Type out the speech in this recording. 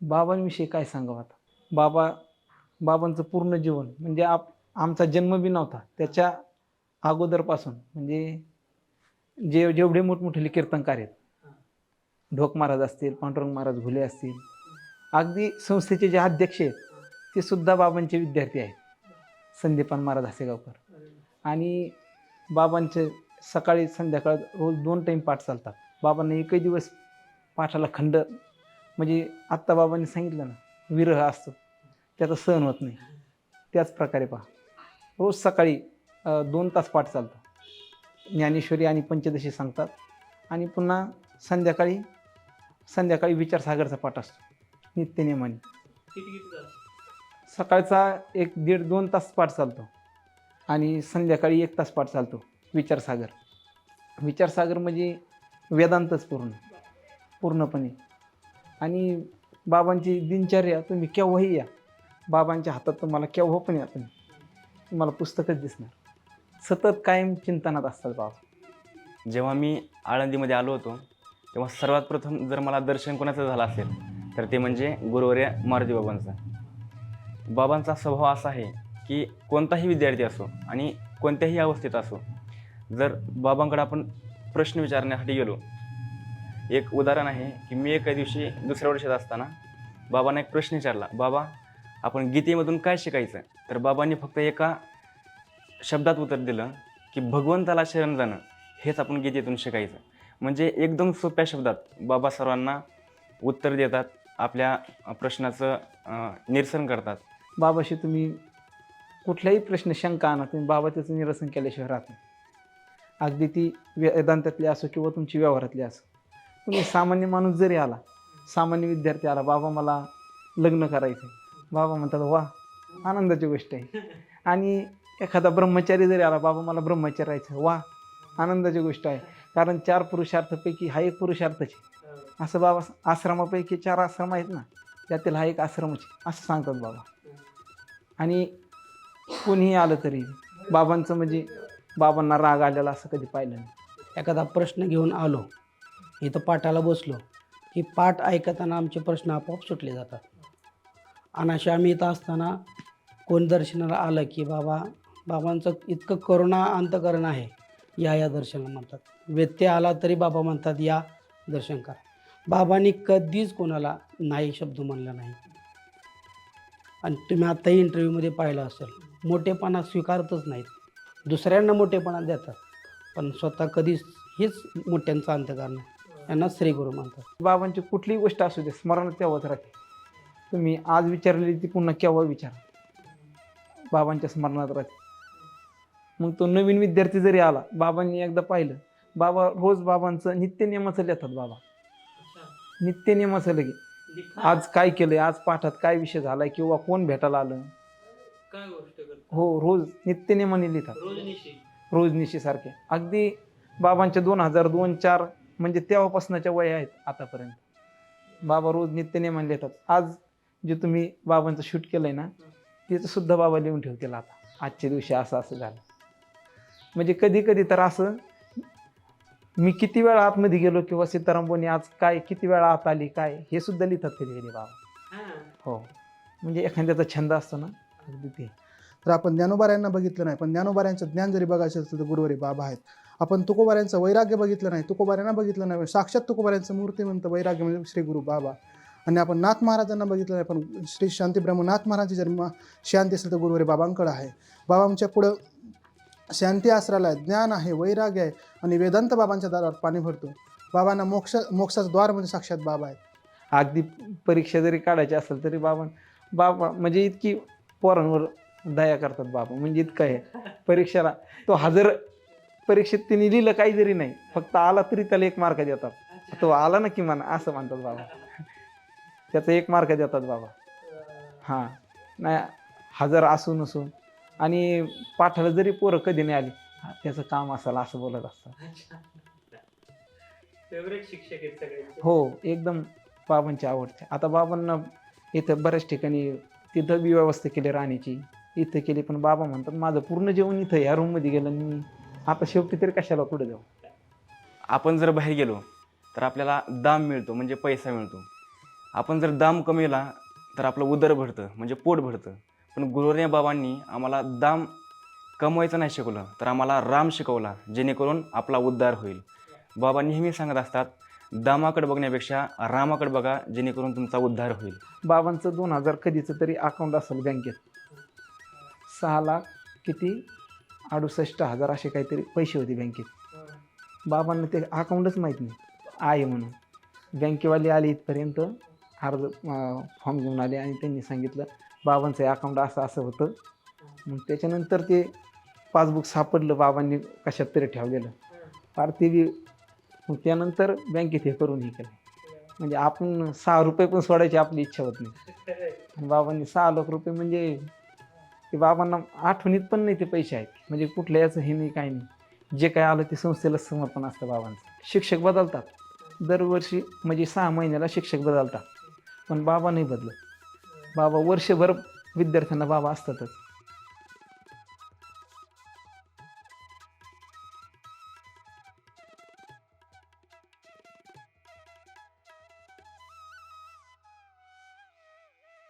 बाबांविषयी काय सांगावं आता? बाबा बाबांचं पूर्ण जीवन म्हणजे आप आमचा जन्म बी नव्हता त्याच्या अगोदरपासून म्हणजे जे जेवढे मोठमोठे कीर्तनकार आहेत ढोक महाराज असतील पांडुरंग महाराज घुले असतील अगदी संस्थेचे जे अध्यक्ष आहेत ते सुद्धा बाबांचे विद्यार्थी आहेत. संदीपान महाराज हसेगावकर आणि बाबांचे सकाळी संध्याकाळ रोज दोन टाईम पाठ चालतात. बाबांना एकही दिवस पाठाला खंड म्हणजे आत्ता बाबांनी सांगितलं ना विरह असतो त्याचा सहन होत नाही. त्याच प्रकारे पहा. रोज सकाळी दोन तास पाठ चालतं. ज्ञानेश्वरी आणि पंचदशी सांगतात आणि पुन्हा संध्याकाळी संध्याकाळी विचारसागरचा पाठ असतो. नित्यनेमाने सकाळचा एक दीड दोन तास पाठ चालतो आणि संध्याकाळी एक तास पाठ चालतो विचारसागर. विचारसागर म्हणजे वेदांतच पूर्ण पूर्णपणे. आणि बाबांची दिनचर्या तुम्ही केव्हाही या. बाबांच्या हातात तुम्हाला केव्हा पण या तुम्ही. तुम्हाला पुस्तकच दिसणार. सतत कायम चिंतनात असतात बाबा. जेव्हा मी आळंदीमध्ये आलो होतो तेव्हा सर्वात प्रथम जर मला दर्शन कोणाचं झालं असेल तर ते म्हणजे गुरुवर्य मारुती बाबांचं. बाबांचा स्वभाव असा आहे की कोणताही विद्यार्थी असो आणि कोणत्याही अवस्थेत असो जर बाबांकडे आपण प्रश्न विचारण्यासाठी गेलो एक उदाहरण आहे की मी एका दिवशी दुसऱ्या वर्षात असताना बाबांना एक प्रश्न विचारला बाबा आपण गीतेमधून काय शिकायचं? तर बाबांनी फक्त एका शब्दात उत्तर दिलं की भगवंताला शरण जाणं हेच आपण गीतेतून शिकायचं. म्हणजे एकदम सोप्या शब्दात बाबा सर्वांना उत्तर देतात आपल्या प्रश्नाचं निरसन करतात. बाबाशी तुम्ही कुठलाही प्रश्न शंका आणा तुम्ही बाबा त्याचं निरसन केल्याशिवाय राहत नाही. अगदी ती वेदांतातली असो किंवा तुमची व्यवहारातली असो. तुम्ही सामान्य माणूस जरी आला सामान्य विद्यार्थी आला बाबा मला लग्न करायचं बाबा म्हणतात वा आनंदाची गोष्ट आहे. आणि एखादा ब्रह्मचारी जरी आला बाबा मला ब्रह्मचार्यायचं वा आनंदाची गोष्ट आहे. कारण चार पुरुषार्थपैकी हा एक पुरुषार्थच आहे. असं बाबा आश्रमापैकी चार आश्रम आहेत ना त्यातील हा एक आश्रमच असं सांगतात बाबा. आणि कोणीही आलं तरी बाबांचं म्हणजे बाबांना राग आलेला असं कधी पाहिलं नाही. एखादा प्रश्न घेऊन आलो इथं पाठाला बसलो. की पाठ ऐकताना आमचे प्रश्न आपोआप सुटले जातात. आणि असे आम्ही इथं असताना कोण दर्शनाला आलं की बाबा बाबांचं इतकं करुणा अंतकरण आहे. या या दर्शनाला म्हणतात. व्यत्यय आला तरी बाबा म्हणतात या दर्शन करा. बाबांनी कधीच कोणाला नाही शब्द म्हणला नाही. आणि तुम्ही आत्ताही इंटरव्ह्यूमध्ये पाहिलं असेल मोठेपणा स्वीकारतच नाहीत. दुसऱ्यांना मोठेपणा देतात. पण स्वतः कधीच हेच मोठ्यांचं अंतकरण आहे. यांना श्रीगुरु म्हणतात. बाबांची कुठलीही गोष्ट असू दे स्मरणात तेव्हाच राहते. तुम्ही आज विचारलेली ती पुन्हा केव्हा विचारा बाबांच्या स्मरणात राहते. मग तो नवीन विद्यार्थी जरी आला बाबांनी एकदा पाहिलं बाबा रोज बाबांचं नित्यनियमाचं लिहितात बाबा. नित्यनियमाचं लगे आज काय केलंय आज पाठात काय विषय झालाय किंवा कोण भेटायला आलं? काय गोष्ट हो रोज नित्यनेमाने लिहितात. रोज रोज निशीसारखे अगदी बाबांचे दोन हजार दोन चार म्हणजे तेव्हापासूनच्या वय आहेत आतापर्यंत. बाबा रोज नित्यनेमाने लिहितात आज जे तुम्ही बाबांचं शूट केलंय ना त्याचं सुद्धा बाबा लिहून ठेवतील आता. आजच्या दिवशी असं असं झालं. म्हणजे कधी कधी तर असं मी किती वेळा आतमध्ये गेलो किंवा सीतारामबोनी आज काय किती वेळा आत आली काय? हे सुद्धा लिहितात कधी कधी बाबा. हो. म्हणजे एखाद्याचा छंद असतो ना अगदी ते. तर आपण ज्ञानोबाऱ्यांना बघितलं नाही पण ज्ञानोबाऱ्यांचं ज्ञान जरी बघायचं असेल तर गुरुवारी बाबा आहेत. आपण तुकोबाऱ्यांचं वैराग्य बघितलं नाही तुकोबाऱ्यांना बघितलं नाही साक्षात तुकोबाऱ्यांचं मूर्तिमंत वैराग्य म्हणजे श्री गुरु बाबा. आणि आपण नाथ महाराजांना बघितलं नाही पण श्री शांती ब्रह्मनाथ महाराज जन्म शांती असेल तर गुरुवारी बाबांकडं आहे. बाबा आमच्या पुढं शांती आसराला आहे ज्ञान आहे वैराग्य आहे आणि वेदांत बाबांच्या दारावर पाणी भरतो. बाबांना मोक्ष मोक्षाचं द्वार म्हणजे साक्षात बाबा आहेत. अगदी परीक्षा जरी काढायची असेल तरी बाबा बाबा म्हणजे इतकी पोरांवर दया करतात बाबा म्हणजे इतकं आहे. परीक्षेला तो हजर परीक्षेत तिने लिहिलं काही जरी नाही फक्त आला तरी त्याला एक मार्क देतात. तो आला ना किमान असं म्हणतात बाबा. त्याचा एक मार्क देतात बाबा. हां. नाही हजर असू नसून आणि पाठाला जरी पोरं कधी नाही आली त्याचं काम असेल असं बोलत असतात. शिक्षक हो एकदम बाबांची आवडते आता बाबांना इथं बऱ्याच ठिकाणी तिथं व्यवस्था केली राहण्याची इथं केली पण बाबा म्हणतात माझं पूर्ण जेवण इथं ह्या रूममध्ये गेलं आणि मी आता शेवटी तरी कशाला पुढे जाऊ? आपण जर बाहेर गेलो तर आपल्याला दाम मिळतो म्हणजे पैसा मिळतो. आपण जर दाम कमीला तर आपलं उदर भरतं म्हणजे पोट भरतं. पण गुरुवर्य बाबांनी आम्हाला दाम कमवायचं नाही शिकवलं तर आम्हाला राम शिकवला जेणेकरून आपला उद्धार होईल. बाबा नेहमी सांगत असतात दामाकडे बघण्यापेक्षा रामाकडे बघा जेणेकरून तुमचा उद्धार होईल. बाबांचं दोन हजार कधीचं तरी अकाउंट असेल बँकेत सहा लाख किती? अडुसष्ट हजार असे काहीतरी पैसे होते बँकेत. बाबांना ते अकाउंटच माहीत नाही. आहे म्हणून. बँकेवाले आले इथपर्यंत अर्ज फॉर्म घेऊन आले आणि त्यांनी सांगितलं बाबांचं अकाउंट असं असं होतं. मग त्याच्यानंतर ते पासबुक सापडलं बाबांनी कशात तरी ठेवलेलं. फार ते बी मग त्यानंतर बँकेत हे करून हे केलं. म्हणजे आपण सहा रुपये पण सोडायची आपली इच्छा होत नाही. बाबांनी सहा लाख रुपये म्हणजे ते बाबांना आठवणीत पण नाही ते पैसे आहेत. म्हणजे कुठल्या याचं हे नाही काही नाही. जे काय आलं ते संस्थेला समर्पण असतं बाबांचं. शिक्षक बदलतात. दरवर्षी म्हणजे सहा महिन्याला शिक्षक बदलतात. पण बाबा नाही बदलत. बाबा वर्षभर विद्यार्थ्यांना बाबा असतातच.